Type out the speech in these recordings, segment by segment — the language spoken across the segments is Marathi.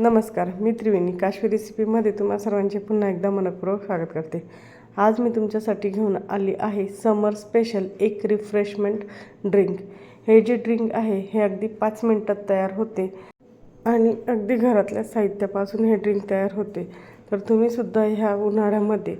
नमस्कार मी त्रिवेणी. काश्मीर रेसिपीमध्ये तुम्हा सर्वांचे पुन्हा एकदा मनपूर्वक स्वागत करते. आज मी तुमच्यासाठी घेऊन आली आहे समर स्पेशल एक रिफ्रेशमेंट ड्रिंक. हे जे ड्रिंक आहे हे अगदी पाच मिनटात तयार होते आणि अगदी घरातल्या साहित्यापासून हे ड्रिंक तयार होते. तर तुम्हीसुद्धा ह्या उन्हाळ्यामध्ये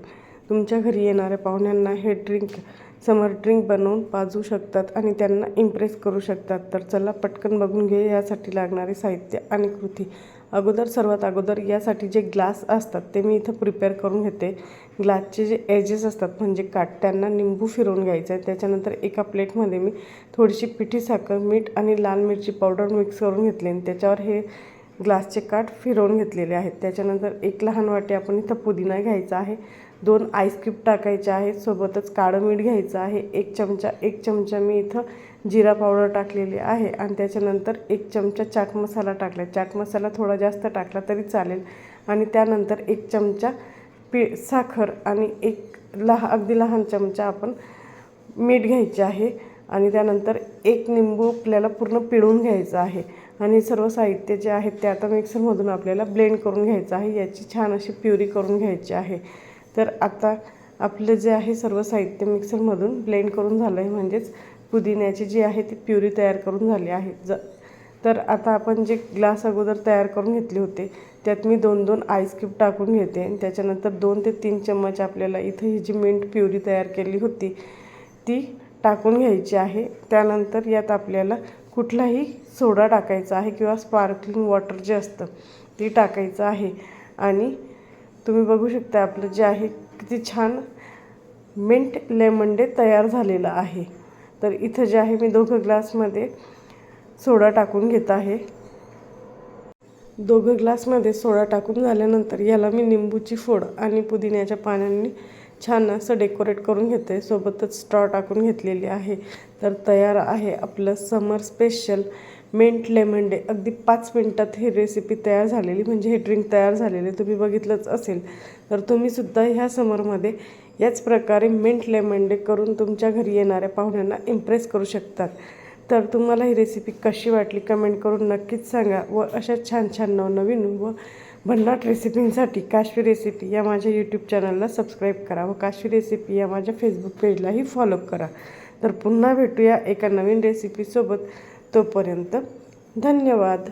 तुमच्या घरी येणाऱ्या पाहुण्यांना हे ड्रिंक समर ड्रिंक बनवून पाजू शकतात आणि त्यांना इम्प्रेस करू शकतात. तर चला पटकन बघून घे यासाठी लागणारे साहित्य आणि कृती. अगोदर सर्वात अगोदर यासाठी जे ग्लास असतात ते मी इथं प्रिपेअर करून घेते. ग्लासचे जे एजेस असतात म्हणजे काट त्यांना निंबू फिरवून घ्यायचं आहे. त्याच्यानंतर एका प्लेटमध्ये मी थोडीशी पिठी साखर मीठ आणि लाल मिरची पावडर मिक्स करून घेतली आणि त्याच्यावर हे ग्लासचे काठ फिरवून घेतलेले आहेत. त्याच्यानंतर एक लहान वाटी आपण इथं पुदिना घ्यायचा आहे. दोन आईस्क्यूब टाकायचे आहेत. सोबतच काळं मीठ घ्यायचं आहे. एक चमचा एक चमचा मी इथं जिरा पावडर टाकलेली आहे. आणि त्याच्यानंतर एक चमचा चाट मसाला टाकला चाट मसाला थोडा जास्त टाकला तरी चालेल. आणि त्यानंतर एक चमचा पि साखर आणि एक लहा अगदी लहान चमचा आपण मीठ घ्यायचे आहे. आणि त्यानंतर एक निंबू आपल्याला पूर्ण पिळून घ्यायचं आहे. आणि सर्व साहित्य जे आहेत ते आता मिक्सरमधून आपल्याला ब्लेंड करून घ्यायचं आहे. याची छान अशी प्युरी करून घ्यायची आहे. तर आता आपलं जे आहे सर्व साहित्य मिक्सरमधून ब्लेंड करून झालं आहे म्हणजेच पुदिन्याची जी आहे ती प्युरी तयार करून झाली आहे. ज तर आता आपण जे ग्लास अगोदर तयार करून घेतले होते त्यात मी दोन दोन आईस क्यूब टाकून घेते. आणि त्याच्यानंतर दोन ते तीन चम्मच आपल्याला इथं ही जी मिंट प्युरी तयार केली होती ती टाकून घ्यायची आहे. त्यानंतर यात आपल्याला कुठलाही सोडा टाकायचा आहे किंवा स्पार्कलिंग वॉटर जे असतं ते टाकायचं आहे. आणि तुम्ही बघू शकता आपलं जे आहे किती छान मिंट लेमन डे तयार झालेलं आहे. तर इथं जे आहे मी दोघं ग्लासमध्ये सोडा टाकून घेत आहे. दोघं ग्लासमध्ये सोडा टाकून झाल्यानंतर याला मी निंबूची फोड आणि पुदिन्याच्या पाण्याने छान असं डेकोरेट करून घेते. सोबतच स्ट्रॉ टाकून घेतलेली आहे. तर तयार आहे आपलं summer special mint lemonade. अगदी पाच मिनटात ही रेसिपी तयार झालेली. म्हणजे हे ड्रिंक तयार झालेले. तुम्ही बघितलंच असेल. तर तुम्हीसुद्धा ह्या समरमध्ये याच प्रकारे मिंट लेमन डे करून तुमच्या घरी येणाऱ्या पाहुण्यांना इम्प्रेस करू शकतात. तर तुम्हाला ही रेसिपी कशी वाटली? कमेंट करून नक्कीच सांगा व अशा छान छान नवनवीन व भन्नाट रेसिपींसाठी काश्मीर रेसिपी या माझ्या यूट्यूब चॅनलला सबस्क्राईब करा व काश्मीर रेसिपी या माझ्या फेसबुक पेजलाही फॉलो करा. तर पुन्हा भेटूया एका नवीन रेसिपीसोबत तोपर्यंत धन्यवाद.